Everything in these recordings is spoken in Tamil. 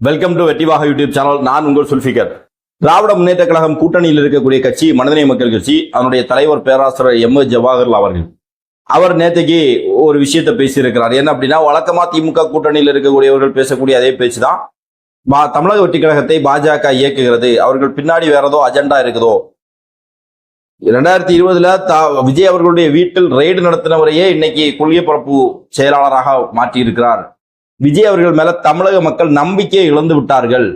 வெல்கம் டு வெற்றிவாக யூடியூப் சேனல் நான் உங்கள் சுல்ஃபிகர் திராவிட முன்னேற்ற கழகம் கூட்டணியில் இருக்கக்கூடிய கட்சி மனிதநேய மக்கள் கட்சி அதனுடைய தலைவர் பேராசிரியர் எம். எஸ் ஜவாஹர்லால் அவர்கள். அவர் நேற்றுக்கு ஒரு விஷயத்தை பேசியிருக்கிறார். என்ன அப்படின்னா வழக்கமா திமுக கூட்டணியில் இருக்கக்கூடியவர்கள் பேசக்கூடிய அதே பேச்சு தான். பா தமிழக வெற்றி கழகத்தை பாஜக இயக்குகிறது. அவர்கள் பின்னாடி வேற ஏதோ அஜெண்டா இருக்குதோ? ரெண்டாயிரத்தி இருபதுல தா விஜய் அவர்களுடைய வீட்டில் ரெய்டு நடத்தினவரையே இன்னைக்கு கொள்கை பரப்பு செயலாளராக மாற்றி இருக்கிறார் விஜய் அவர்கள் மேல தமிழக மக்கள் நம்பிக்கையை இழந்து விட்டார்கள்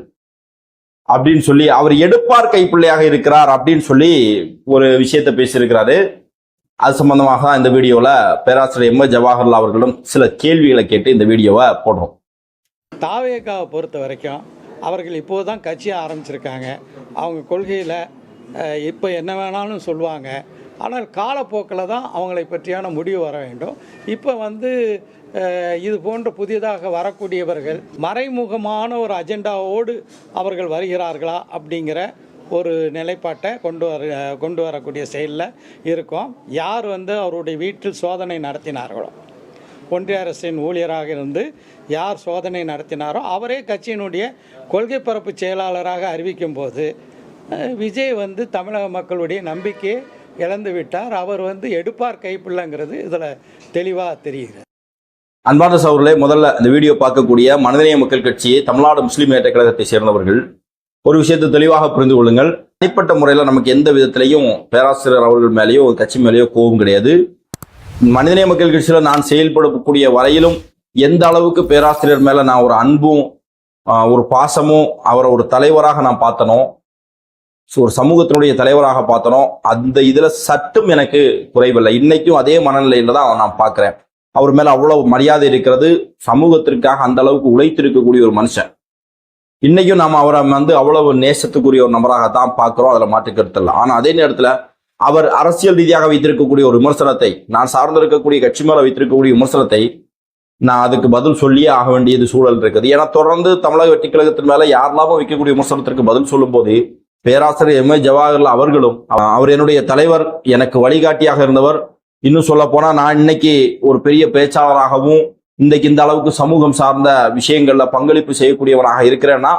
அப்படின்னு சொல்லி அவர் எடுப்பார் கைப்பிள்ளையாக இருக்கிறார் அப்படின்னு சொல்லி ஒரு விஷயத்தை பேசியிருக்கிறாரு. அது சம்பந்தமாக தான் இந்த வீடியோல பேராசிரியர் எம் ஜவஹர்லால் அவர்களிடம் சில கேள்விகளை கேட்டு இந்த வீடியோவை போடுறோம். தாவேக்காவை பொறுத்த வரைக்கும் அவர்கள் இப்போது தான் கட்சியை ஆரம்பிச்சிருக்காங்க. அவங்க கொள்கையில் இப்போ என்ன வேணாலும் சொல்லுவாங்க. ஆனால் காலப்போக்கில் தான் அவங்களை பற்றியான முடிவு வர வேண்டும். இப்போ வந்து இது போன்ற புதிதாக வரக்கூடியவர்கள் மறைமுகமான ஒரு அஜெண்டாவோடு அவர்கள் வருகிறார்களா அப்படிங்கிற ஒரு நிலைப்பாட்டை கொண்டு வர கொண்டு வரக்கூடிய செயலில் இருக்கும். யார் வந்து அவருடைய வீட்டில் சோதனை நடத்தினார்களோ ஒன்றிய அரசின் ஊழியராக இருந்து யார் சோதனை நடத்தினாரோ அவரே கட்சியினுடைய கொள்கை பரப்பு செயலாளராக அறிவிக்கும் போது விஜய் வந்து தமிழக மக்களுடைய நம்பிக்கையை இழந்து விட்டார் அவர் வந்து எடுப்பார் கைப்பிள்ளைங்கிறது இதில் தெளிவாக தெரிகிறது. அன்பார்ந்த சவர்களே முதல்ல இந்த வீடியோ பார்க்கக்கூடிய மனிதநேய மக்கள் கட்சி தமிழ்நாடு முஸ்லீம் ஏற்ற கழகத்தை சேர்ந்தவர்கள் ஒரு விஷயத்தை தெளிவாக புரிந்து கொள்ளுங்கள். தனிப்பட்ட முறையில் நமக்கு எந்த விதத்திலையும் பேராசிரியர் அவர்கள் மேலேயோ ஒரு கட்சி மேலேயோ கோபம் கிடையாது. மனிதநேய மக்கள் கட்சியில் நான் செயல்படக்கூடிய வரையிலும் எந்த அளவுக்கு பேராசிரியர் மேலே நான் ஒரு அன்பும் ஒரு பாசமும் அவரை ஒரு தலைவராக நான் பார்த்தனோ ஸோ ஒரு சமூகத்தினுடைய தலைவராக பார்த்தனோ அந்த இதில் சட்டும் எனக்கு குறைவில்லை. இன்னைக்கும் அதே மனநிலையில் தான் நான் பார்க்குறேன். அவர் மேல அவ்வளவு மரியாதை இருக்கிறது சமூகத்திற்காக அந்த அளவுக்கு உழைத்திருக்கக்கூடிய ஒரு மனுஷன். இன்னைக்கும் நாம அவரை வந்து அவ்வளவு நேசத்துக்குரிய ஒரு நபராக தான் பார்க்கிறோம் அதுல மாற்று இல்லை. ஆனா அதே நேரத்துல அவர் அரசியல் ரீதியாக வைத்திருக்கக்கூடிய ஒரு விமர்சனத்தை நான் சார்ந்திருக்கக்கூடிய கட்சி மேல வைத்திருக்கக்கூடிய விமர்சனத்தை நான் அதுக்கு பதில் சொல்லியே ஆக வேண்டியது சூழல் இருக்குது. ஏன்னா தொடர்ந்து தமிழக வெட்டி கழகத்தின் மேல யாரெல்லாமோ வைக்கக்கூடிய விமர்சனத்திற்கு பதில் சொல்லும்போது பேராசிரியர் எம். ஏ. ஜவஹர்லால் அவர்களும் அவர் என்னுடைய தலைவர் எனக்கு வழிகாட்டியாக இருந்தவர் இன்னும் சொல்ல போனா நான் இன்னைக்கு ஒரு பெரிய பேச்சாளராகவும் இன்றைக்கு இந்த அளவுக்கு சமூகம் சார்ந்த விஷயங்கள்ல பங்களிப்பு செய்யக்கூடியவனாக இருக்கிறேன்னா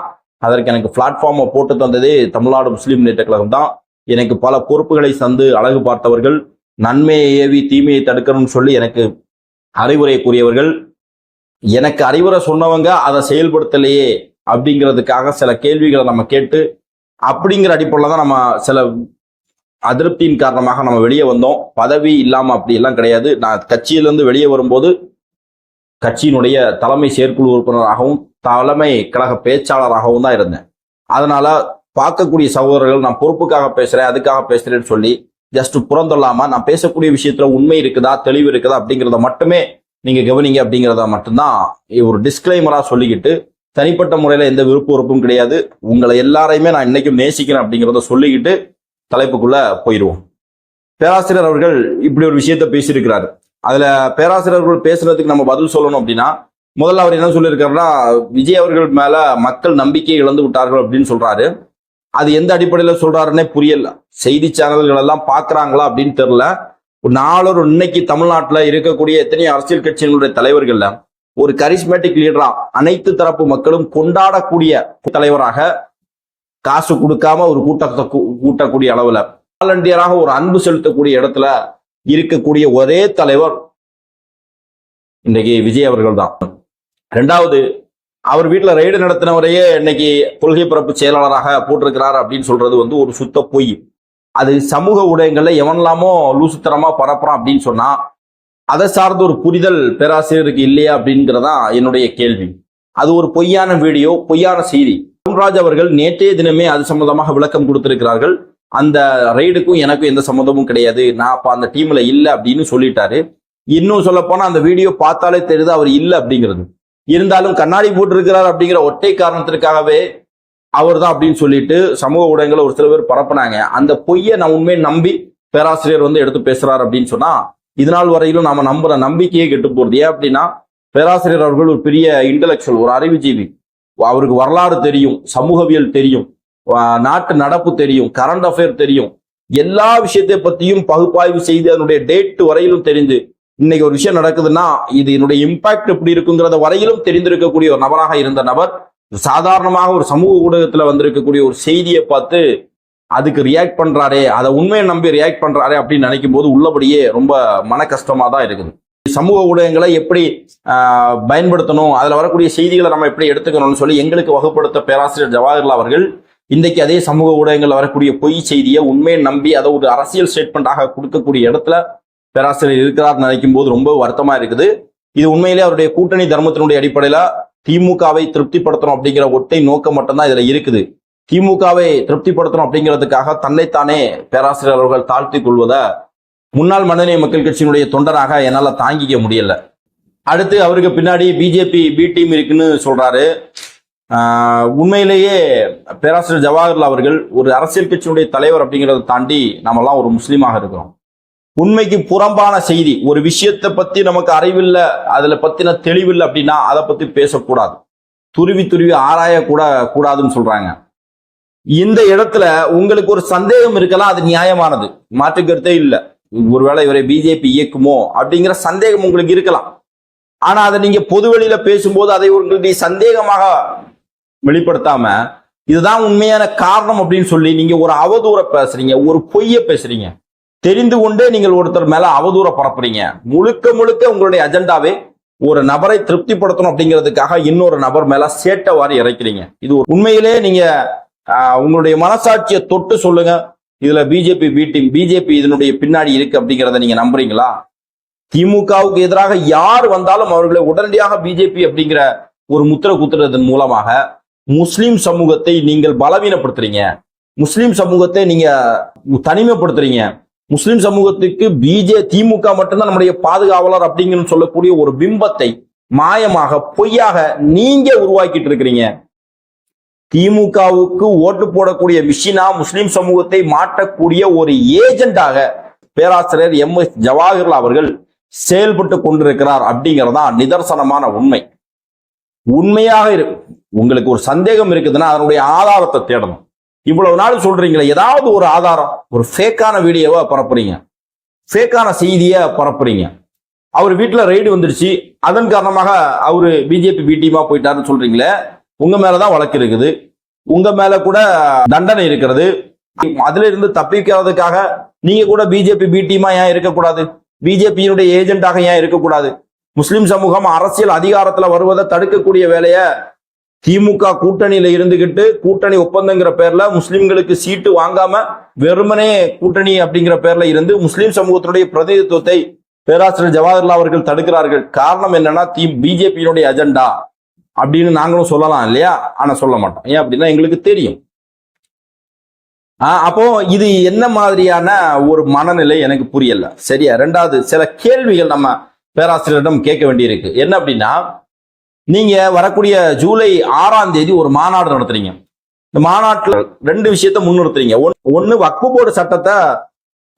அதற்கு எனக்கு பிளாட்ஃபார்மை போட்டு தந்ததே தமிழ்நாடு முஸ்லீம் முன்னேற்ற கழகம் தான். எனக்கு பல பொறுப்புகளை தந்து அழகு பார்த்தவர்கள் நன்மையை ஏவி தீமையை தடுக்கணும்னு சொல்லி எனக்கு அறிவுரை கூறியவர்கள். எனக்கு அறிவுரை சொன்னவங்க அதை செயல்படுத்தலையே அப்படிங்கிறதுக்காக சில கேள்விகளை நம்ம கேட்டு அப்படிங்கிற அடிப்படையில் தான் நம்ம சில அதிருப்தியின் காரணமாக நம்ம வெளியே வந்தோம். பதவி இல்லாம அப்படி எல்லாம் கிடையாது. நான் கட்சியிலிருந்து வெளியே வரும்போது கட்சியினுடைய தலைமை செயற்குழு உறுப்பினராகவும் தலைமை கழக பேச்சாளராகவும் தான் இருந்தேன். அதனால பார்க்கக்கூடிய சகோதரர்கள் நான் பொறுப்புக்காக பேசுறேன் அதுக்காக பேசுறேன்னு சொல்லி ஜஸ்ட் புறந்தொல்லாம நான் பேசக்கூடிய விஷயத்துல உண்மை இருக்குதா தெளிவு இருக்குதா அப்படிங்கிறத மட்டுமே நீங்க கவனிங்க அப்படிங்கிறத மட்டும்தான் ஒரு டிஸ்கிளைமரா சொல்லிக்கிட்டு தனிப்பட்ட முறையில எந்த விருப்ப உறுப்பும் கிடையாது. உங்களை எல்லாரையுமே நான் இன்னைக்கும் நேசிக்கிறேன் அப்படிங்கிறத சொல்லிக்கிட்டு தலைப்புக்குள்ள போயிடுவோம். பேராசிரியர் அவர்கள் இப்படி ஒரு விஷயத்த பேசியிருக்கிறாரு. அதுல பேராசிரியர்கள் பேசுறதுக்கு நம்ம பதில் சொல்லணும் அப்படின்னா முதல்ல அவர் என்ன சொல்லியிருக்காருன்னா விஜய் அவர்கள் மேல மக்கள் நம்பிக்கை இழந்து விட்டார்கள் அப்படின்னு சொல்றாரு. அது எந்த அடிப்படையில சொல்றாருன்னே புரியல. செய்தி சேனல்கள் எல்லாம் பாக்குறாங்களா அப்படின்னு தெரியல. ஒரு நாளொரு இன்னைக்கு தமிழ்நாட்டுல இருக்கக்கூடிய எத்தனையோ அரசியல் கட்சிகளுடைய தலைவர்கள்ல ஒரு கரிஸ்மேட்டிக் லீடரா அனைத்து தரப்பு மக்களும் கொண்டாடக்கூடிய தலைவராக காசு கொடுக்காம ஒரு கூட்டத்தை கூ- கூட்டக்கூடிய அளவுல வாலண்டியராக ஒரு அன்பு செலுத்தக்கூடிய இடத்துல இருக்கக்கூடிய ஒரே தலைவர் இன்றைக்கு விஜய் அவர்கள் தான். ரெண்டாவது அவர் வீட்டில் ரெய்டு நடத்தினவரையே இன்னைக்கு கொள்கை பரப்பு செயலாளராக போட்டிருக்கிறார் அப்படின்னு சொல்றது வந்து ஒரு சுத்த பொய். அது சமூக ஊடகங்கள்ல எவன்லாமோ லூசுத்தனமா பரப்புறான் அப்படின்னு சொன்னா அதை சார்ந்த ஒரு புரிதல் பேராசிரியருக்கு இல்லையா அப்படிங்கிறதான் என்னுடைய கேள்வி. அது ஒரு பொய்யான வீடியோ பொய்யான செய்தி. ராம்ராஜ் அவர்கள் நேற்றைய தினமே அது சம்பந்தமாக விளக்கம் கொடுத்திருக்கிறார்கள். அந்த ரைடுக்கும் எனக்கும் எந்த சம்மந்தமும் கிடையாது. நான் அப்ப அந்த டீம்ல இல்லை அப்படின்னு சொல்லிட்டாரு. இன்னும் சொல்ல போனா அந்த வீடியோ பார்த்தாலே தெரியுது அவர் இல்லை அப்படிங்கிறது. இருந்தாலும் கண்ணாடி போட்டிருக்கிறார் அப்படிங்கிற ஒற்றை காரணத்திற்காகவே அவர் தான் அப்படின்னு சொல்லிட்டு சமூக ஊடகங்களை ஒரு சில பேர் பரப்புனாங்க. அந்த பொய்யை நான் உண்மையை நம்பி பேராசிரியர் வந்து எடுத்து பேசுறாரு அப்படின்னு சொன்னா இதனால் வரையிலும் நாம நம்புற நம்பிக்கையே கெட்டு போறது. ஏன் அப்படின்னா பேராசிரியர் அவர்கள் ஒரு பெரிய இன்டலெக்சுவல் ஒரு அறிவுஜீவி. அவருக்கு வரலாறு தெரியும் சமூகவியல் தெரியும் நாட்டு நடப்பு தெரியும் கரண்ட் அஃபேர் தெரியும். எல்லா விஷயத்தை பத்தியும் பகுப்பாய்வு செய்து அதனுடைய டேட் வரையிலும் தெரிந்து இன்னைக்கு ஒரு விஷயம் நடக்குதுன்னா இது என்னுடைய இம்பாக்ட் எப்படி இருக்குங்கிறத வரையிலும் தெரிந்திருக்கக்கூடிய ஒரு நபராக இருந்த நபர் சாதாரணமாக ஒரு சமூக ஊடகத்துல வந்திருக்கக்கூடிய ஒரு செய்தியை பார்த்து அதுக்கு ரியாக்ட் பண்றாரே அதை உண்மையை நம்பி ரியாக்ட் பண்றாரே அப்படின்னு நினைக்கும் போது உள்ளபடியே ரொம்ப மன கஷ்டமா தான் இருக்குது. சமூக ஊடகங்களை எப்படி பயன்படுத்தணும் அதில் வரக்கூடிய செய்திகளை நம்ம எப்படி எடுத்துக்கணும்னு சொல்லி எங்களுக்கு வகுப்படுத்த பேராசிரியர் ஜவஹர்லால் அவர்கள் இன்றைக்கு அதே சமூக ஊடகங்களில் வரக்கூடிய பொய் செய்தியை உண்மையை நம்பி அதை ஒரு அரசியல் ஸ்டேட்மெண்ட்டாக கொடுக்கக்கூடிய இடத்துல பேராசிரியர் இருக்கிறார் நினைக்கும் போது ரொம்ப வருத்தமாக இருக்குது. இது உண்மையிலே அவருடைய கூட்டணி தர்மத்தினுடைய அடிப்படையில் திமுகவை திருப்திப்படுத்தணும் அப்படிங்கிற ஒட்டை நோக்கம் மட்டும்தான் இதில் இருக்குது. திமுகவை திருப்திப்படுத்தணும் அப்படிங்கிறதுக்காக தன்னைத்தானே பேராசிரியர் அவர்கள் தாழ்த்திக் கொள்வதை முன்னாள் மனிதநேய மக்கள் கட்சியினுடைய தொண்டராக என்னால் தாங்கிக்க முடியல. அடுத்து அவருக்கு பின்னாடி பிஜேபி பி டீம் இருக்குன்னு சொல்றாரு. உண்மையிலேயே பேராசிரியர் ஜவஹர்லால் அவர்கள் ஒரு அரசியல் கட்சியினுடைய தலைவர் அப்படிங்கிறத தாண்டி நாமெல்லாம் ஒரு முஸ்லீமாக இருக்கிறோம். உண்மைக்கு புறம்பான செய்தி ஒரு விஷயத்தை பத்தி நமக்கு அறிவில்லை அதுல பத்தின தெளிவில்லை அப்படின்னா அதை பத்தி பேசக்கூடாது. துருவி துருவி ஆராய கூட கூடாதுன்னு சொல்றாங்க. இந்த இடத்துல உங்களுக்கு ஒரு சந்தேகம் இருக்கலாம் அது நியாயமானது. மாற்று கருத்தே இல்லை. ஒருவேளை இவரை பிஜேபி இயக்குமோ அப்படிங்கிற சந்தேகம் உங்களுக்கு இருக்கலாம். ஆனா அதை நீங்க பொதுவெளியில பேசும்போது அதை உங்களுடைய சந்தேகமாக வெளிப்படுத்தாம இதுதான் உண்மையான காரணம் அப்படின்னு சொல்லி நீங்க ஒரு அவதூற பேசுறீங்க ஒரு பொய்ய பேசுறீங்க. தெரிந்து கொண்டே நீங்கள் ஒருத்தர் மேல அவதூற பரப்புறீங்க. முழுக்க முழுக்க உங்களுடைய அஜெண்டாவே ஒரு நபரை திருப்திப்படுத்தணும் அப்படிங்கிறதுக்காக இன்னொரு நபர் மேல சேட்டை வாரி இறைக்கிறீங்க. இது உண்மையிலே நீங்க உங்களுடைய மனசாட்சியை தொட்டு சொல்லுங்க. இதுல பிஜேபி பி டீம் பிஜேபி இதனுடைய பின்னாடி இருக்கு அப்படிங்கிறத நீங்க நம்புறீங்களா? திமுகவுக்கு எதிராக யார் வந்தாலும் அவர்களை உடனடியாக பிஜேபி அப்படிங்கிற ஒரு முத்திரை குத்துறதன் மூலமாக முஸ்லிம் சமூகத்தை நீங்கள் பலவீனப்படுத்துறீங்க. முஸ்லிம் சமூகத்தை நீங்க தனிமைப்படுத்துறீங்க. முஸ்லிம் சமூகத்துக்கு பிஜே திமுக மட்டும்தான் நம்முடைய பாதுகாவலர் அப்படிங்கன்னு சொல்லக்கூடிய ஒரு பிம்பத்தை மாயமாக பொய்யாக நீங்க உருவாக்கிட்டு இருக்கிறீங்க. திமுகவுக்கு ஓட்டு போடக்கூடிய மிஷினா முஸ்லிம் சமூகத்தை மாற்றக்கூடிய ஒரு ஏஜெண்டாக பேராசிரியர் எம் எஸ் ஜவாஹர்லால் அவர்கள் செயல்பட்டு கொண்டிருக்கிறார் அப்படிங்கிறதா நிதர்சனமான உண்மை. உண்மையாக இருக்கு உங்களுக்கு ஒரு சந்தேகம் இருக்குதுன்னா அதனுடைய ஆதாரத்தை தேடணும். இவ்வளவு நாள் சொல்றீங்களே ஏதாவது ஒரு ஆதாரம் ஒரு ஃபேக்கான வீடியோவை பரப்புறீங்க. ஃபேக்கான செய்தியை பரப்புறீங்க. அவர் வீட்டில் ரெய்டு வந்துருச்சு. அதன் காரணமாக அவரு பிஜேபி பி போயிட்டாருன்னு சொல்றீங்களே உங்க மேலதான் வழக்கு இருக்குது. உங்க மேல கூட தண்டனை இருக்கிறது. அதுல இருந்து தப்பிக்கிறதுக்காக நீங்க கூட பிஜேபி பி டீமா ஏன் இருக்கக்கூடாது? பிஜேபியினுடைய ஏஜென்ட்டாக ஏன் இருக்கக்கூடாது? முஸ்லிம் சமூகம் அரசியல் அதிகாரத்துல வருவதை தடுக்கக்கூடிய வேலைய திமுக கூட்டணியில இருந்துகிட்டு கூட்டணி ஒப்பந்தங்கிற பேர்ல முஸ்லிம்களுக்கு சீட்டு வாங்காம வெறுமனே கூட்டணி அப்படிங்கிற பேர்ல இருந்து முஸ்லிம் சமூகத்தினுடைய பிரதிநிதித்துவத்தை பேராசிரியர் ஜவஹர்லால் அவர்கள் தடுக்கிறார்கள். காரணம் என்னன்னா தி பிஜேபியினுடைய அஜெண்டா அப்படின்னு நாங்களும் சொல்லலாம் இல்லையா? ஆனா சொல்ல மாட்டோம். ஏன் அப்படின்னா எங்களுக்கு தெரியும். ஆஹ் அப்போ இது என்ன மாதிரியான ஒரு மனநிலை எனக்கு புரியல. சரியா? ரெண்டாவது சில கேள்விகள் நம்ம பேராசிரியரிடம் கேட்க வேண்டியிருக்கு. என்ன அப்படின்னா நீங்க வரக்கூடிய ஜூலை ஆறாம் தேதி ஒரு மாநாடு நடத்துறீங்க. இந்த மாநாட்டுல ரெண்டு விஷயத்த முன்னிறுத்துறீங்க. ஒன்னு- ஒண்ணு வக்பு போர்டு சட்டத்தை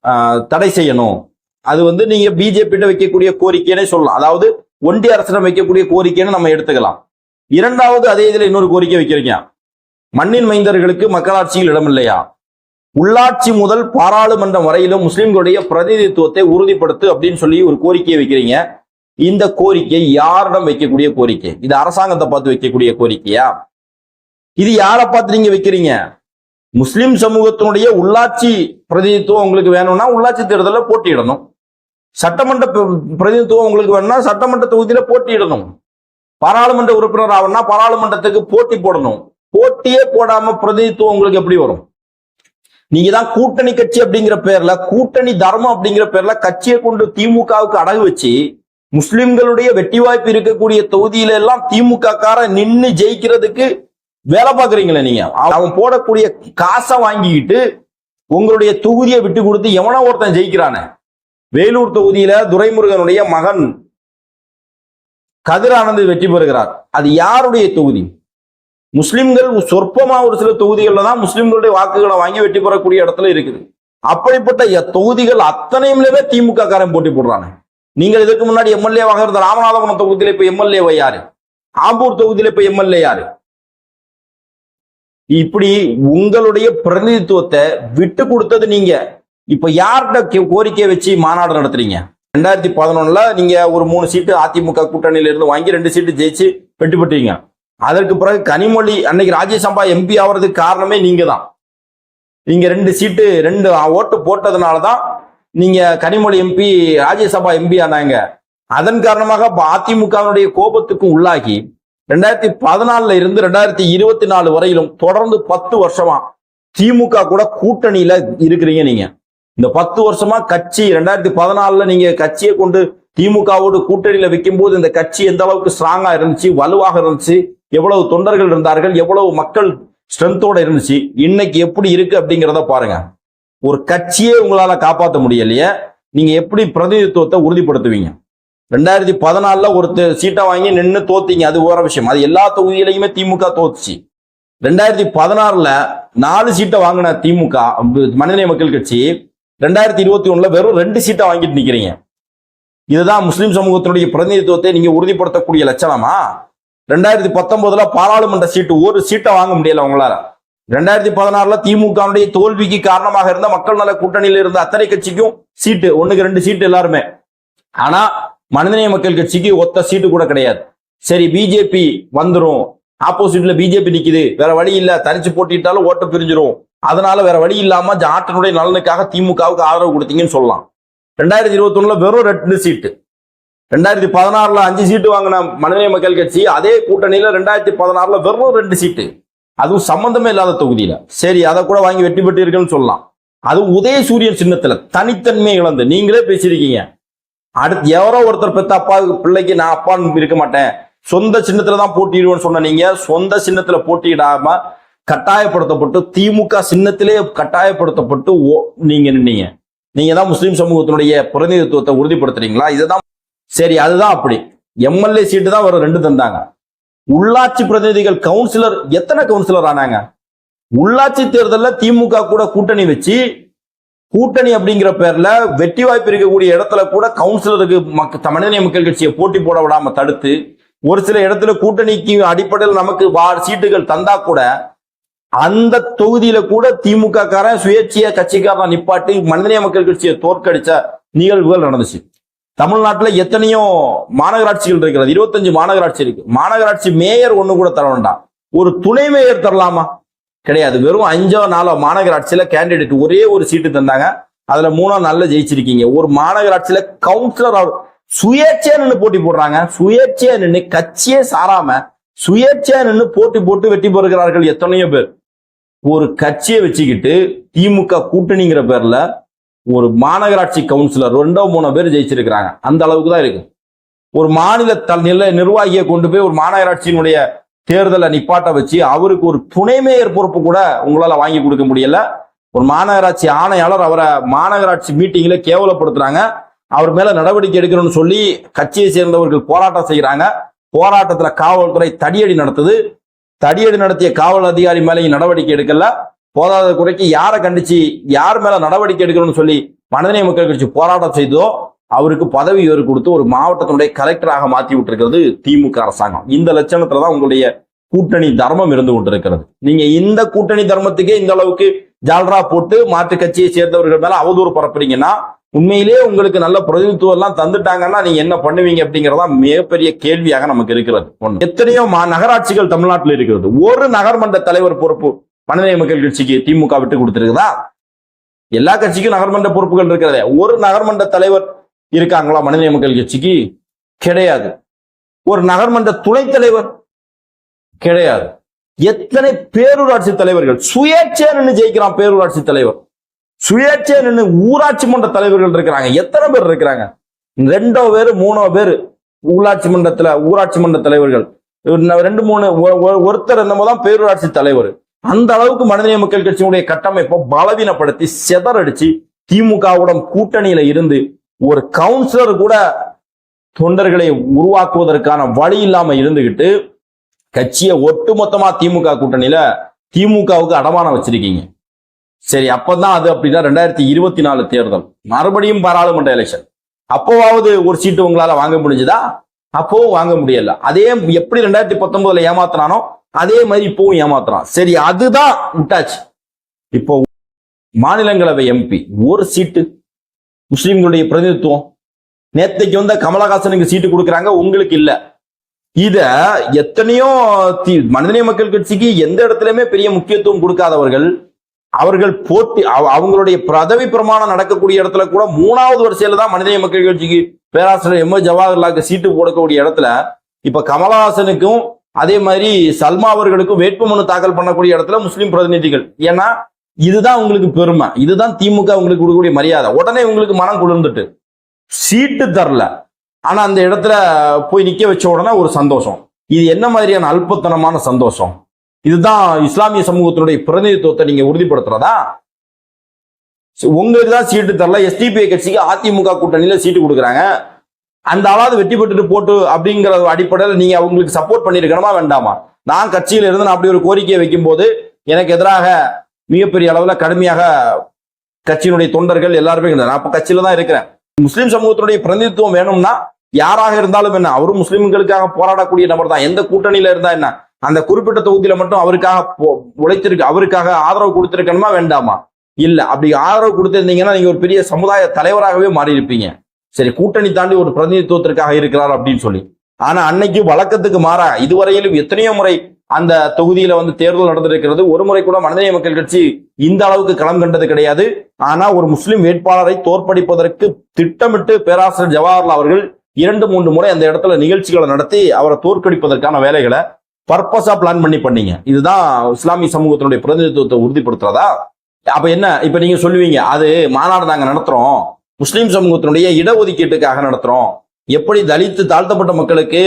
ஆஹ், தடை செய்யணும். அது வந்து நீங்க பிஜேபி வைக்கக்கூடிய கோரிக்கைன்னே சொல்லலாம். அதாவது ஒன்றிய அரசிடம் வைக்கக்கூடிய கோரிக்கைன்னு நம்ம எடுத்துக்கலாம். இரண்டாவது அதே இதில் இன்னொரு கோரிக்கை வைக்கிறீங்க. மண்ணின் மைந்தர்களுக்கு மக்களாட்சியில் இடம் இல்லையா உள்ளாட்சி முதல் பாராளுமன்றம் வரையிலும் முஸ்லிம்களுடைய பிரதிநிதித்துவத்தை உறுதிப்படுத்து அப்படின்னு சொல்லி ஒரு கோரிக்கையை வைக்கிறீங்க. இந்த கோரிக்கை யாரிடம் வைக்கக்கூடிய கோரிக்கை? இது அரசாங்கத்தை பார்த்து வைக்கக்கூடிய கோரிக்கையா? இது யாரை பார்த்து நீங்க வைக்கிறீங்க? முஸ்லிம் சமூகத்தினுடைய உள்ளாட்சி பிரதிநிதித்துவம் உங்களுக்கு வேணும்னா உள்ளாட்சி தேர்தலில் போட்டியிடணும். சட்டமன்ற பிரதிநிதித்துவம் உங்களுக்கு வேணும்னா சட்டமன்ற தொகுதியில போட்டியிடணும். பாராளுமன்ற உறுப்பினர் ஆகணும்னா பாராளுமன்றத்துக்கு போட்டி போடணும். போட்டியே போடாம பிரதிநிதித்துவம் உங்களுக்கு எப்படி வரும்? நீங்க தான் கூட்டணி கட்சி அப்படிங்கிற பேர்ல கூட்டணி தர்மம் அப்படிங்கிற பேர்ல கட்சியை கொண்டு திமுகவுக்கு அடகு வச்சு முஸ்லிம்களுடைய வெட்டி வாய்ப்பு இருக்கக்கூடிய தொகுதியில எல்லாம் திமுக கார நின்னு ஜெயிக்கிறதுக்கு வேலை பார்க்குறீங்களே நீங்க. அவன் போடக்கூடிய காசை வாங்கிக்கிட்டு உங்களுடைய தொகுதியை விட்டு கொடுத்து எவனோ ஒருத்தன் ஜெயிக்கிறானே. வேலூர் தொகுதியில துரைமுருகனுடைய மகன் கதிரானந்து வெற்றி பெறுகிறார். அது யாருடைய தொகுதி? முஸ்லிம்கள் சொற்பமா ஒரு சில தொகுதிகளில் தான் முஸ்லிம்களுடைய வாக்குகளை வாங்கி வெற்றி பெறக்கூடிய இடத்துல இருக்குது. அப்படிப்பட்ட தொகுதிகள் அத்தனையுமே திமுக காரன் போட்டி போடுறாங்க நீங்கள் இதுக்கு முன்னாடி எம்எல்ஏவாக இருந்த ராமநாதபுரம் தொகுதியில இப்ப எம்எல்ஏ யாரு? ஆம்பூர் தொகுதியில இப்ப எம்எல்ஏ யாரு? இப்படி உங்களுடைய பிரதிநிதித்துவத்தை விட்டு கொடுத்தது நீங்க. இப்ப யார்கிட்ட கே- கோரிக்கை வச்சு மாநாடு நடத்துறீங்க? ரெண்டாயிரத்தி பதினொன்னுல நீங்க ஒரு மூணு சீட்டு அதிமுக கூட்டணியில இருந்து வாங்கி ரெண்டு சீட்டு ஜெயிச்சு வெற்றி பெற்றீங்க அதற்கு பிறகு கனிமொழி அன்னைக்கு ராஜ்யசபா எம்பி ஆகிறதுக்கு காரணமே நீங்க தான் நீங்க ரெண்டு சீட்டு ரெண்டு ஓட்டு போட்டதுனால தான் நீங்க கனிமொழி எம்பி ராஜ்யசபா எம்பி ஆனாங்க. அதன் காரணமாக அதிமுகவினுடைய கோபத்துக்கும் உள்ளாகி ரெண்டாயிரத்தி பதினாலுல இருந்து ரெண்டாயிரத்தி இருபத்தி நாலு வரையிலும் தொடர்ந்து பத்து வருஷமா திமுக கூட கூட்டணியில இருக்கிறீங்க நீங்க. இந்த பத்து வருஷமா கட்சி ரெண்டாயிரத்தி பதினாலுல நீங்க கட்சியை கொண்டு திமுகவோடு கூட்டணியில வைக்கும் போது இந்த கட்சி எந்த அளவுக்கு ஸ்ட்ராங்கா இருந்துச்சு வலுவாக இருந்துச்சு எவ்வளவு தொண்டர்கள் இருந்தார்கள் எவ்வளவு மக்கள் ஸ்ட்ரென்த்தோட இருந்துச்சு இன்னைக்கு எப்படி இருக்கு அப்படிங்கிறத பாருங்க. ஒரு கட்சியே உங்களால காப்பாற்ற முடியலையே நீங்க எப்படி பிரதிநிதித்துவத்தை உறுதிப்படுத்துவீங்க? ரெண்டாயிரத்தி பதினாலுல ஒருத்தர் சீட்டை வாங்கி நின்று தோத்தீங்க அது ஓர விஷயம். அது எல்லா தொகுதியிலையுமே திமுக தோத்துச்சு. ரெண்டாயிரத்தி பதினாறுல நாலு சீட்டை வாங்கின திமுக மனிதநேய மக்கள் கட்சி ரெண்டாயிரத்தி இருபத்தி ஒண்ணுல வெறும் ரெண்டு சீட்டை வாங்கிட்டு நிக்கிறீங்க. இதுதான் முஸ்லிம் சமூகத்தினுடைய பிரதிநிதித்துவத்தை நீங்க உறுதிப்படுத்தக்கூடிய லட்சணமா? ரெண்டாயிரத்தி பத்தொன்பதுல பாராளுமன்ற சீட்டு ஒரு சீட்டை வாங்க முடியல உங்களால. ரெண்டாயிரத்தி பதினாறுல திமுகவுடைய தோல்விக்கு காரணமாக இருந்த மக்கள் நல கூட்டணியில் இருந்த அத்தனை கட்சிக்கும் சீட்டு ஒண்ணுக்கு ரெண்டு சீட்டு எல்லாருமே. ஆனா மனிதநேய மக்கள் கட்சிக்கு ஒத்த சீட்டு கூட கிடையாது. சரி பிஜேபி வந்துடும் ஆப்போசிட்ல பிஜேபி நிக்குது. வேற வழி இல்ல. தனிச்சு போட்டிட்டாலும் ஓட்ட பிரிஞ்சிரும். அதனால வேற வழி இல்லாம ஜாட்டனுடைய நலனுக்காக திமுகவுக்கு ஆதரவு கொடுத்தீங்கன்னு சொல்லலாம். ரெண்டாயிரத்தி இருபத்தி ஒண்ணுல வெறும் ரெண்டு சீட்டு ரெண்டாயிரத்தி பதினாறுல அஞ்சு சீட்டு வாங்கின மனிதநேய மக்கள் கட்சி அதே கூட்டணியில ரெண்டாயிரத்தி பதினாறுல வெறும் ரெண்டு சீட்டு அதுவும் சம்பந்தமே இல்லாத தொகுதியில. சரி அதை கூட வாங்கி வெற்றி பெற்று இருக்குன்னு சொல்லலாம். அது உதயசூரியன் சின்னத்துல தனித்தன்மை இழந்து. நீங்களே பேசியிருக்கீங்க. அடுத்து எவரோ ஒருத்தர் பெத்த அப்பா பிள்ளைக்கு நான் அப்பான்னு இருக்க மாட்டேன். சொந்த சின்னத்துல தான் போட்டியிடுவேன்னு சொன்ன நீங்க சொந்த சின்னத்துல போட்டியிடாம கட்டாயப்படுத்தப்பட்டு திமுக சின்னத்திலே கட்டாயப்படுத்தப்பட்டு ஓ- நீங்க நின்னீங்க. நீங்க தான் முஸ்லீம் சமூகத்தினுடைய பிரதிநிதித்துவத்தை உறுதிப்படுத்துறீங்களா? இதுதான் சரி அதுதான் அப்படி. எம்எல்ஏ சீட்டு தான் வரும் ரெண்டு தந்தாங்க. உள்ளாட்சி பிரதிநிதிகள் கவுன்சிலர் எத்தனை கவுன்சிலர் ஆனாங்க? உள்ளாட்சி தேர்தலில் திமுக கூட கூட்டணி வச்சு கூட்டணி அப்படிங்கிற பேர்ல வெற்றி வாய்ப்பு இருக்கக்கூடிய இடத்துல கூட கவுன்சிலருக்கு மக்க மனிதநேய மக்கள் கட்சியை போட்டி போட விடாம தடுத்து ஒரு சில இடத்துல கூட்டணிக்கு அடிப்படையில் நமக்கு வா- சீட்டுகள் தந்தா கூட அந்த தொகுதியில கூட திமுக காரன் சுயேட்சைய கட்சிக்காரன் நிப்பாட்டி மனிதநேய மக்கள் கட்சியை தோற்கடிச்ச நிகழ்வுகள் நடந்துச்சு. தமிழ்நாட்டுல எத்தனையோ மாநகராட்சிகள் இருக்கிறது. இருபத்தஞ்சு மாநகராட்சி இருக்கு. மாநகராட்சி மேயர் ஒண்ணு கூட தர வேண்டாம். ஒரு துணை மேயர் தரலாமா? கிடையாது. வெறும் அஞ்சோ நாலோ மாநகராட்சியில கேண்டிடேட் ஒரே ஒரு சீட்டு தந்தாங்க. அதுல மூணோ நாள்ல ஜெயிச்சிருக்கீங்க. ஒரு மாநகராட்சியில கவுன்சிலர் சுயேட்சையா நின்று போட்டி போடுறாங்க. சுயேட்சையா நின்று கட்சியே சாராம சுயேட்சையா நின்று போட்டி போட்டு வெட்டி பெறுகிறார்கள் எத்தனையோ பேர். ஒரு கட்சியை வச்சுக்கிட்டு திமுக கூட்டணிங்கிற பேர்ல ஒரு மாநகராட்சி கவுன்சிலர் ரெண்டோ மூணோ பேர் ஜெயிச்சிருக்கிறாங்க. அந்த அளவுக்கு தான் இருக்கு. ஒரு மாநில தலைநிலை நில நிர்வாகியை கொண்டு போய் ஒரு மாநகராட்சியினுடைய தேர்தலை நிப்பாட்ட வச்சு அவருக்கு ஒரு துணை மேயர் பொறுப்பு கூட உங்களால வாங்கி கொடுக்க முடியல. ஒரு மாநகராட்சி ஆணையாளர் அவரை மாநகராட்சி மீட்டிங்ல கேவலப்படுத்துறாங்க. அவர் மேல நடவடிக்கை எடுக்கணும்னு சொல்லி கட்சியை சேர்ந்தவர்கள் போராட்டம் செய்கிறாங்க போராட்டத்துல காவல்துறை தடியடி நடத்துது. தடியடி நடத்திய காவல் அதிகாரி மேலேயும் நடவடிக்கை எடுக்கல. போதாத குறைக்கு யாரை கண்டிச்சு யார் மேல நடவடிக்கை எடுக்கணும்னு சொல்லி மனிதநேய மக்கள் கட்சி போராட்டம் செய்தோ அவருக்கு பதவி உயர்வு கொடுத்து ஒரு மாவட்டத்தினுடைய கலெக்டராக மாற்றி விட்டுருக்கிறது திமுக அரசாங்கம். இந்த லட்சணத்துல தான் உங்களுடைய கூட்டணி தர்மம் இருந்து கொண்டிருக்கிறது. நீங்க இந்த கூட்டணி தர்மத்துக்கே இந்த அளவுக்கு ஜால்ரா போட்டு மாற்று கட்சியை சேர்ந்தவர்கள் மேல அவதூறு பரப்புறீங்கன்னா உண்மையிலே உங்களுக்கு நல்ல பிரதிநிதித்துவம் எல்லாம் தந்துட்டாங்கன்னா நீங்க என்ன பண்ணுவீங்க அப்படிங்கறதா மிகப்பெரிய கேள்வியாக நமக்கு இருக்கிறது. ஒன்று எத்தனையோ மா நகராட்சிகள் தமிழ்நாட்டில் இருக்கிறது. ஒரு நகர்மன்ற தலைவர் பொறுப்பு மனநிலை மக்கள் கட்சிக்கு திமுக விட்டு கொடுத்துருக்குதா? எல்லா கட்சிக்கும் நகர்மன்ற பொறுப்புகள் இருக்கிறதே. ஒரு நகர்மன்ற தலைவர் இருக்காங்களா மனநிலை மக்கள் கட்சிக்கு? கிடையாது. ஒரு நகர்மன்ற துணைத் தலைவர் கிடையாது. எத்தனை பேரூராட்சி தலைவர்கள்? சுயேட்சை நின்று ஜெயிக்கிறான் பேரூராட்சி தலைவர். சுயேட்சை நின்று ஊராட்சி மன்ற தலைவர்கள் இருக்கிறாங்க. எத்தனை பேர் இருக்கிறாங்க? ரெண்டோ பேர் மூணோ பேர் உள்ளாட்சி மன்றத்துல ஊராட்சி மன்ற தலைவர்கள். ரெண்டு மூணு ஒ- ஒருத்தர் என்னமோ தான் பேரூராட்சி தலைவர். அந்த அளவுக்கு மனிதநேய மக்கள் கட்சியினுடைய கட்டமைப்பை பலவீனப்படுத்தி செதறடிச்சு திமுகவுடன் கூட்டணியில இருந்து ஒரு கவுன்சிலர் கூட தொண்டர்களை உருவாக்குவதற்கான வழி இல்லாம இருந்துகிட்டு கட்சியை ஒட்டுமொத்தமா திமுக கூட்டணியில திமுகவுக்கு அடமானம் வச்சிருக்கீங்க. சரி அப்பதான் அது அப்படின்னா ரெண்டாயிரத்தி இருபத்தி நாலு தேர்தல். மறுபடியும் பாராளுமன்ற எலெக்ஷன் அப்போவாவது ஒரு சீட்டு உங்களால வாங்க முடிஞ்சுதா? அப்பவும் வாங்க முடியல. அதே எப்படி ரெண்டாயிரத்தி பத்தொன்பதுல ஏமாத்துறானோ அதே மாதிரி இப்பவும் ஏமாத்துறான். சரி அதுதான் விட்டாச்சு. இப்போ மாநிலங்களவை எம்பி ஒரு சீட்டு முஸ்லீம்களுடைய பிரதிநிதித்துவம். நேத்தைக்கு வந்த கமலஹாசனுக்கு சீட்டு கொடுக்குறாங்க உங்களுக்கு இல்லை. இத எத்தனையோ மனிதநேய மக்கள் கட்சிக்கு எந்த இடத்துலயுமே பெரிய முக்கியத்துவம் கொடுக்காதவர்கள் அவர்கள் போட்டி அவ- அவங்களுடைய பதவி பிரமாணம் நடக்கக்கூடிய இடத்துல கூட மூணாவது வரிசையில தான் மனிதநேய மக்கள் கட்சிக்கு பேராசிரியர் எம். ஜவஹர்லாக்கு சீட்டு போடக்கூடிய இடத்துல இப்ப கமலஹாசனுக்கும் அதே மாதிரி சல்மா அவர்களுக்கும் வேட்புமனு தாக்கல் பண்ணக்கூடிய இடத்துல முஸ்லீம் பிரதிநிதிகள். ஏன்னா இதுதான் உங்களுக்கு பெருமை. இதுதான் திமுக உங்களுக்கு கொடுக்கக்கூடிய மரியாதை. உடனே உங்களுக்கு மனம் குளிர்ந்துட்டு. சீட்டு தரல. ஆனா அந்த இடத்துல போய் நிக்க வச்ச உடனே ஒரு சந்தோஷம். இது என்ன மாதிரியான அல்பத்தனமான சந்தோஷம்? இதுதான் இஸ்லாமிய சமூகத்தினுடைய பிரதிநிதித்துவத்தை நீங்க உறுதிப்படுத்துறதா? உங்களுக்கு தான் சீட்டு தரல எஸ்டிபிஐ கட்சிக்கு அதிமுக கூட்டணியில சீட்டு கொடுக்குறாங்க. அந்த அளவு வெற்றி பெற்றுட்டு போட்டு அப்படிங்கிற அடிப்படையில் நீங்க அவங்களுக்கு சப்போர்ட் பண்ணிருக்கணுமா வேண்டாமா? நான் கட்சியில இருந்து நான் அப்படி ஒரு கோரிக்கையை வைக்கும்போது எனக்கு எதிராக மிகப்பெரிய அளவுல கடுமையாக கட்சியினுடைய தொண்டர்கள் எல்லாருமே நான் அப்போ கட்சியில தான் இருக்கிறேன். முஸ்லீம் சமூகத்தினுடைய பிரதிநிதித்துவம் வேணும்னா யாராக இருந்தாலும் என்ன அவரும் முஸ்லிம்களுக்காக போராடக்கூடிய நபர் தான். எந்த கூட்டணியில இருந்தா என்ன அந்த குறிப்பிட்ட தொகுதியில மட்டும் அவருக்காக போ- உழைத்திருக்கு அவருக்காக ஆதரவு கொடுத்திருக்கணுமா வேண்டாமா? இல்ல. அப்படி ஆதரவு கொடுத்திருந்தீங்கன்னா நீங்க ஒரு பெரிய சமுதாய தலைவராகவே மாறி இருப்பீங்க சரி கூட்டணி தாண்டி ஒரு பிரதிநிதித்துவத்திற்காக இருக்கிறார் அப்படின்னு சொல்லி. ஆனா அன்னைக்கு வழக்கத்துக்கு மாறா இதுவரையிலும் எத்தனையோ முறை அந்த தொகுதியில வந்து தேர்தல் நடந்திருக்கிறது. ஒரு முறை கூட மனிதநேய மக்கள் கட்சி இந்த அளவுக்கு களம் கண்டது கிடையாது. ஆனா ஒரு முஸ்லிம் வேட்பாளரை தோற்கடிப்பதற்கு திட்டமிட்டு பேராசிரியர் ஜவஹர்லால் அவர்கள் இரண்டு மூன்று முறை அந்த இடத்துல நிகழ்ச்சிகளை நடத்தி அவரை தோற்கடிப்பதற்கான வேலைகளை பர்பஸா பிளான் பண்ணி பண்ணீங்க. இதுதான் இஸ்லாமிய சமூகத்தினுடைய பிரதிநிதித்துவத்தை உறுதிப்படுத்துறதா? அப்ப என்ன? இப்ப நீங்க சொல்லுவீங்க அது மாநாடு நாங்க நடத்துறோம். முஸ்லிம் சமூகத்தினுடைய இடஒதுக்கீட்டுக்காக நடத்துறோம். எப்படி தலித்து தாழ்த்தப்பட்ட மக்களுக்கு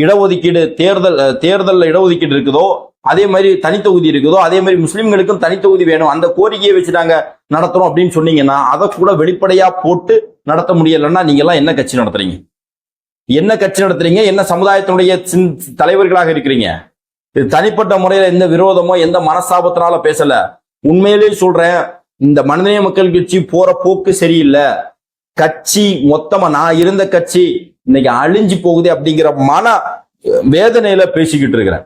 இடஒதுக்கீடு தேர்தல் தேர்தலில் இடஒதுக்கீடு இருக்குதோ அதே மாதிரி தனித்தொகுதி இருக்குதோ அதே மாதிரி முஸ்லீம்களுக்கும் தனித்தொகுதி வேணும். அந்த கோரிக்கையை வச்சு நாங்க நடத்துறோம் அப்படின்னு சொன்னீங்கன்னா அதை கூட வெளிப்படையா போட்டு நடத்த முடியலன்னா நீங்க எல்லாம் என்ன கட்சி நடத்துறீங்க? என்ன கட்சி நடத்துறீங்க? என்ன சமுதாயத்தினுடைய சின்- தலைவர்களாக இருக்கிறீங்க? இது தனிப்பட்ட முறையில எந்த விரோதமோ எந்த மனசாபத்தினால பேசல. உண்மையிலேயே சொல்றேன் இந்த மனிதநேய மக்கள் கட்சி போற போக்கு சரியில்லை. கட்சி மொத்தமா நான் இருந்த கட்சி இன்னைக்கு அழிஞ்சு போகுது அப்படிங்கிற மன வேதனையில பேசிக்கிட்டு இருக்கிறேன்.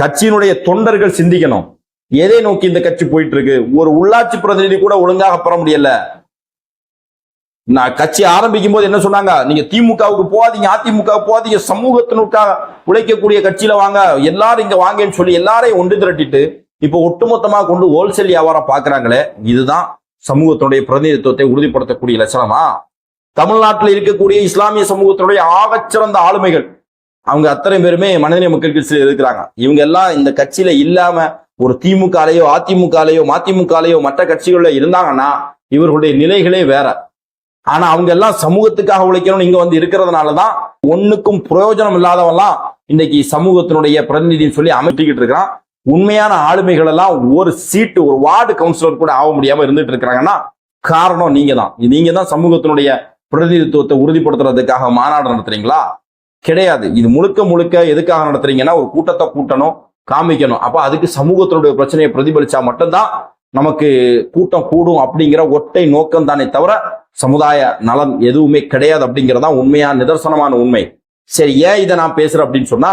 கட்சியினுடைய தொண்டர்கள் சிந்திக்கணும். எதை நோக்கி இந்த கட்சி போயிட்டு இருக்கு ஒரு உள்ளாட்சி பிரதிநிதி கூட ஒழுங்காக பெற முடியல. நான் கட்சி ஆரம்பிக்கும் போது என்ன சொன்னாங்க? நீங்க திமுகவுக்கு போகாதீங்க அதிமுக போகாதீங்க சமூகத்தினுக்காக உழைக்கக்கூடிய கட்சியில வாங்க எல்லாரும் இங்க வாங்கன்னு சொல்லி எல்லாரையும் ஒன்று திரட்டிட்டு இப்போ ஒட்டுமொத்தமா கொண்டு ஹோல்சேல் வியாபாரம் பாக்குறாங்களே இதுதான் சமூகத்தினுடைய பிரதிநிதித்துவத்தை உறுதிப்படுத்தக்கூடிய லட்சணமா? தமிழ்நாட்டில் இருக்கக்கூடிய இஸ்லாமிய சமூகத்தினுடைய ஆகச்சிறந்த ஆளுமைகள். அவங்க அத்தனை பேருமே மனிதநேய மக்கள் கட்சியில் இருக்கிறாங்க. இவங்க எல்லாம் இந்த கட்சியில இல்லாம ஒரு திமுகலையோ அதிமுகலையோ மதிமுகலையோ மற்ற கட்சிகள்ல இருந்தாங்கன்னா இவர்களுடைய நிலைகளே வேற. ஆனா அவங்க எல்லாம் சமூகத்துக்காக உழைக்கணும்னு இங்க வந்து இருக்கிறதுனாலதான் ஒண்ணுக்கும் பிரயோஜனம் இல்லாதவெல்லாம் இன்னைக்கு சமூகத்தினுடைய பிரதிநிதின்னு சொல்லி அமைத்துக்கிட்டு இருக்கிறான். உண்மையான ஆளுமைகள் எல்லாம் ஒரு சீட்டு ஒரு வார்டு கவுன்சிலர் கூட ஆக முடியாம இருந்துட்டு இருக்கிறாங்கன்னா காரணம் நீங்க தான் நீங்க தான் சமூகத்தினுடைய பிரதிநிதித்துவத்தை உறுதிப்படுத்துறதுக்காக மாநாடு நடத்துறீங்களா? கிடையாது. இது முழுக்க முழுக்க எதுக்காக நடத்துறீங்கன்னா ஒரு கூட்டத்தை கூட்டணும் காமிக்கணும். அப்ப அதுக்கு சமூகத்தினுடைய பிரச்சனையை பிரதிபலிச்சா மட்டும்தான் நமக்கு கூட்டம் கூடும் அப்படிங்கிற ஒட்டை நோக்கம் தானே தவிர சமுதாய நலம் எதுவுமே கிடையாது அப்படிங்கிறதா உண்மையா நிதர்சனமான உண்மை. சரி ஏன் இதை நான் பேசுறேன் அப்படின்னு சொன்னா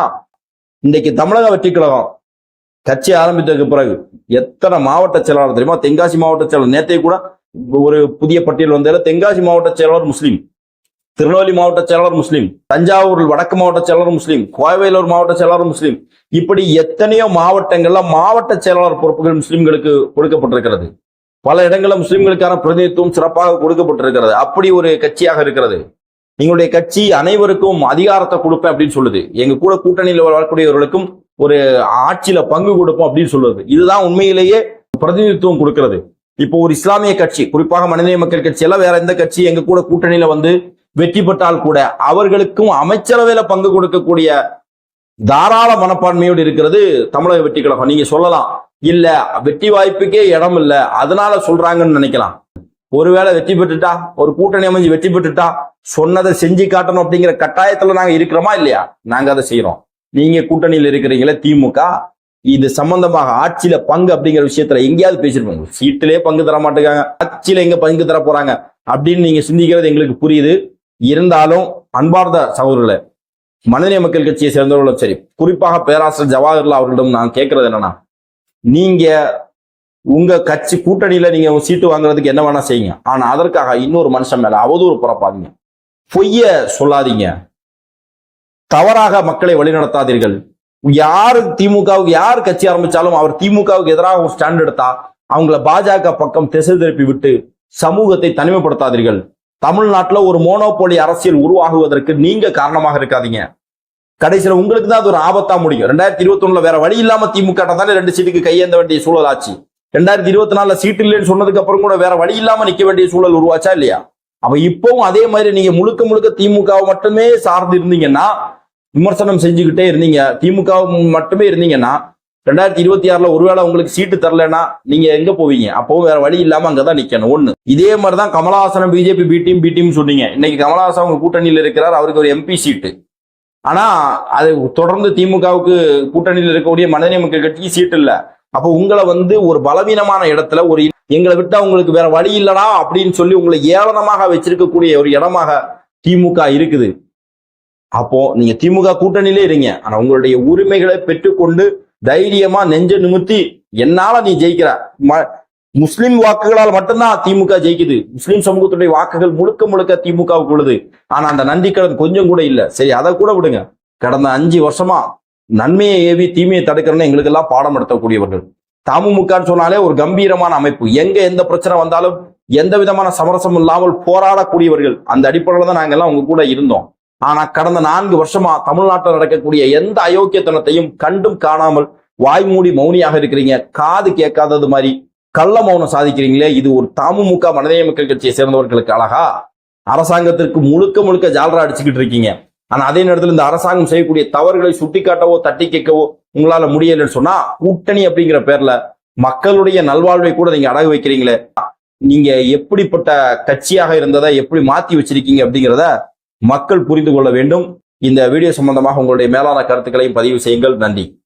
இன்னைக்கு தமிழக வெற்றி கழகம் கட்சி ஆரம்பித்ததுக்கு பிறகு எத்தனை மாவட்ட செயலாளர் தெரியுமா? தென்காசி மாவட்ட செயலாளர் நேத்தையும் கூட ஒரு புதிய பட்டியல் வந்ததுல தென்காசி மாவட்ட செயலாளர் முஸ்லீம் திருநெல்வேலி மாவட்ட செயலாளர் முஸ்லீம் தஞ்சாவூர் வடக்கு மாவட்ட செயலாளர் முஸ்லீம் கோயவேலூர் மாவட்ட செயலாளர் முஸ்லீம். இப்படி எத்தனையோ மாவட்டங்கள்ல மாவட்ட செயலாளர் பொறுப்புகள் முஸ்லிம்களுக்கு கொடுக்கப்பட்டிருக்கிறது. பல இடங்களில் முஸ்லீம்களுக்கான பிரதிநிதித்துவம் சிறப்பாக கொடுக்கப்பட்டிருக்கிறது. அப்படி ஒரு கட்சியாக இருக்கிறது. எங்களுடைய கட்சி அனைவருக்கும் அதிகாரத்தை கொடுப்பேன் அப்படின்னு சொல்லுது. எங்க கூட கூட்டணியில் வரக்கூடியவர்களுக்கும் ஒரு ஆட்சியில பங்கு கொடுப்போம் அப்படின்னு சொல்லுது. இதுதான் உண்மையிலேயே பிரதிநிதித்துவம் கொடுக்கிறது. இப்போ ஒரு இஸ்லாமிய கட்சி குறிப்பாக மனிதநேய மக்கள் கட்சி எல்லாம் வேற எந்த கட்சி எங்க கூட கூட்டணியில வந்து வெற்றி பெற்றால் கூட அவர்களுக்கும் அமைச்சரவையில பங்கு கொடுக்கக்கூடிய தாராள மனப்பான்மையோடு இருக்கிறது தமிழக வெற்றி கழகம். நீங்க சொல்லலாம் இல்ல வெற்றி வாய்ப்புக்கே இடம் இல்ல அதனால சொல்றாங்கன்னு நினைக்கலாம். ஒருவேளை வெற்றி பெற்றுட்டா ஒரு கூட்டணி அமைஞ்சு வெற்றி பெற்றுட்டா சொன்னதை செஞ்சு காட்டணும் அப்படிங்கிற கட்டாயத்துல நாங்க இருக்கிறோமா இல்லையா? நாங்க அதை செய்யறோம். நீங்க கூட்டணியில் இருக்கிறீங்களே திமுக இது சம்பந்தமாக ஆட்சியில பங்கு அப்படிங்கிற விஷயத்துல எங்கேயாவது பேசிருப்போம். சீட்டிலே பங்கு தர மாட்டேங்காங்க. ஆட்சியில எங்க பங்கு தர போறாங்க அப்படின்னு நீங்க சிந்திக்கிறது எங்களுக்கு புரியுது. இருந்தாலும் அன்பார்ந்த சகோதரர்களை மனிதநேய மக்கள் கட்சியை சேர்ந்தவர்களும் சரி குறிப்பாக பேராசிரியர் ஜவஹர்லால் அவர்களிடம் நான் கேட்கறது என்னன்னா நீங்க உங்க கட்சி கூட்டணியில நீங்க சீட்டு வாங்குறதுக்கு என்ன வேணா செய்யுங்க. ஆனா அதற்காக இன்னொரு மனுஷன் மேல அவதூறு புறப்பாதீங்க. பொய்ய சொல்லாதீங்க. தவறாக மக்களை வழிநடத்தாதீர்கள். யாரு திமுகவுக்கு யார் கட்சி ஆரம்பிச்சாலும் அவர் திமுகவுக்கு எதிராக ஒரு ஸ்டாண்ட் எடுத்தா அவங்கள பாஜக பக்கம் திசை திருப்பி விட்டு சமூகத்தை தனிமைப்படுத்தாதீர்கள். தமிழ்நாட்டில் ஒரு மோனோபோலி அரசியல் உருவாகுவதற்கு நீங்க காரணமாக இருக்காதீங்க. கடைசியில் உங்களுக்கு தான் அது ஒரு ஆபத்தா முடியும். ரெண்டாயிரத்தி இருபத்தி ஒண்ணுல வேற வழி இல்லாம திமுக தானே ரெண்டு சீட்டுக்கு கையேந்த வேண்டிய சூழல் ஆச்சு. ரெண்டாயிரத்தி இருபத்தி நாலுல சீட்டு இல்லைன்னு சொன்னதுக்கு அப்புறம் கூட வேற வழி இல்லாம நிக்க வேண்டிய சூழல் உருவாச்சா இல்லையா? அப்ப இப்பவும் அதே மாதிரி நீங்க முழுக்க முழுக்க திமுகவை மட்டுமே சார்ந்து இருந்தீங்கன்னா விமர்சனம் செஞ்சுக்கிட்டே இருந்தீங்க. திமுக மட்டுமே இருந்தீங்கன்னா ரெண்டாயிரத்தி இருபத்தி ஆறுல ஒருவேளை உங்களுக்கு சீட்டு தரலன்னா நீங்க எங்க போவீங்க? அப்பவும் வேற வழி இல்லாம அங்கதான் நிக்கணும். ஒண்ணு. இதே மாதிரிதான் கமலஹாசனம் BJP B team B team சொன்னீங்க. இன்னைக்கு கமலஹாசன் அவங்க கூட்டணியில் இருக்கிறார் அவருக்கு ஒரு எம்பி சீட்டு. ஆனா அது தொடர்ந்து திமுகவுக்கு கூட்டணியில் இருக்கக்கூடிய மனிதநேய மக்கள் கட்சிக்கு சீட்டு இல்ல. அப்போ உங்களை வந்து ஒரு பலவீனமான இடத்துல ஒரு எங்களை விட்டு அவங்களுக்கு வேற வழி இல்லடா அப்படின்னு சொல்லி உங்களை ஏளனமாக வச்சிருக்கக்கூடிய ஒரு இடமாக திமுக இருக்குது. அப்போ நீங்க திமுக கூட்டணியிலே இருங்க. ஆனா உங்களுடைய உரிமைகளை பெற்றுக்கொண்டு தைரியமா நெஞ்ச நிமித்தி என்னால நீ ஜெயிக்கிற. ம- முஸ்லிம் வாக்குகளால் மட்டும்தான் திமுக ஜெயிக்குது. முஸ்லிம் சமூகத்துடைய வாக்குகள் முழுக்க முழுக்க திமுகவுக்கு உள்ளது. ஆனா அந்த நன்றி கடன் கொஞ்சம் கூட இல்ல. சரி அதை கூட விடுங்க. கடந்த அஞ்சு வருஷமா நன்மையை ஏவி தீமையை தடுக்கிறேன்னு எங்களுக்கு எல்லாம் பாடம் நடத்தக்கூடியவர்கள். தமுமுகன்னு சொன்னாலே ஒரு கம்பீரமான அமைப்பு. எங்க எந்த பிரச்சனை வந்தாலும் எந்த விதமான சமரசம் இல்லாமல் போராடக்கூடியவர்கள். அந்த அடிப்படையில தான் நாங்கெல்லாம் உங்க கூட இருந்தோம். ஆனா கடந்த நான்கு வருஷமா தமிழ்நாட்டில் நடக்கக்கூடிய எந்த அயோக்கியத்தனத்தையும் கண்டும் காணாமல் வாய்மூடி மௌனியாக இருக்கிறீங்க. காது கேட்காதது மாதிரி கள்ள மௌனம் சாதிக்கிறீங்களே. இது ஒரு தமுமுக மனிதநேய மக்கள் கட்சியை சேர்ந்தவர்களுக்கு அழகா? அரசாங்கத்திற்கு முழுக்க முழுக்க ஜாலரா அடிச்சுக்கிட்டு இருக்கீங்க. ஆனா அதே நேரத்தில் இந்த அரசாங்கம் செய்யக்கூடிய தவறுகளை சுட்டிக்காட்டவோ தட்டி கேட்கவோ உங்களால முடியலன்னு சொன்னா கூட்டணி அப்படிங்கிற பேர்ல மக்களுடைய நல்வாழ்வை கூட நீங்க அடகு வைக்கிறீங்களே. நீங்க எப்படிப்பட்ட கட்சியாக இருந்ததை எப்படி மாத்தி வச்சிருக்கீங்க அப்படிங்கிறத மக்கள் புரிந்து கொள்ள வேண்டும். இந்த வீடியோ சம்பந்தமாக உங்களுடைய மேலான கருத்துக்களையும் பதிவு செய்யுங்கள். நன்றி.